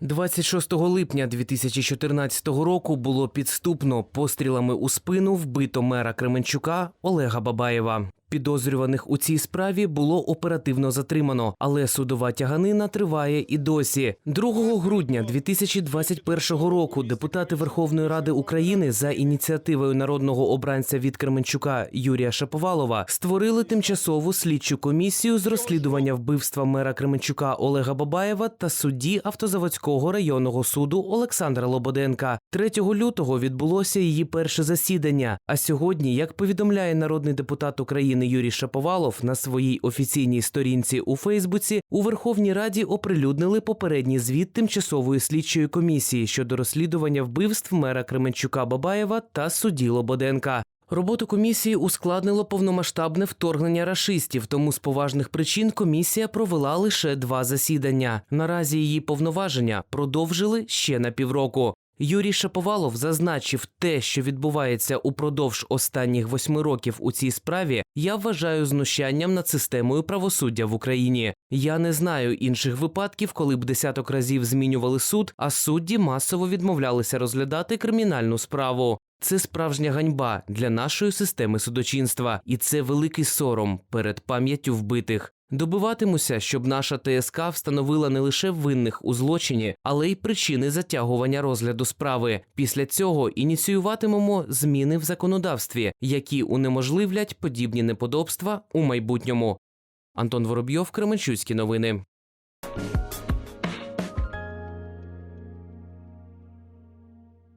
26 липня 2014 року було підступно пострілами у спину вбито мера Кременчука Олега Бабаєва. Підозрюваних у цій справі було оперативно затримано, але судова тяганина триває і досі. 2 грудня 2021 року депутати Верховної Ради України за ініціативою народного обранця від Кременчука Юрія Шаповалова створили тимчасову слідчу комісію з розслідування вбивства мера Кременчука Олега Бабаєва та судді Автозаводського районного суду Олександра Лободенка. 3 лютого відбулося її перше засідання. А сьогодні, як повідомляє народний депутат України Юрій Шаповалов на своїй офіційній сторінці у Фейсбуці, у Верховній Раді оприлюднили попередній звіт тимчасової слідчої комісії щодо розслідування вбивств мера Кременчука Бабаєва та судді Лободенка. Роботу комісії ускладнило повномасштабне вторгнення рашистів, тому з поважних причин комісія провела лише два засідання. Наразі її повноваження продовжили ще на півроку. Юрій Шаповалов зазначив те, що відбувається упродовж останніх восьми років у цій справі. Я вважаю знущанням над системою правосуддя в Україні. Я не знаю інших випадків, коли б десяток разів змінювали суд, а судді масово відмовлялися розглядати кримінальну справу. Це справжня ганьба для нашої системи судочинства, і це великий сором перед пам'яттю вбитих. Добиватимуся, щоб наша ТСК встановила не лише винних у злочині, але й причини затягування розгляду справи. Після цього ініціюватимемо зміни в законодавстві, які унеможливлять подібні неподобства у майбутньому. Антон Воробйов, Кременчуцькі новини.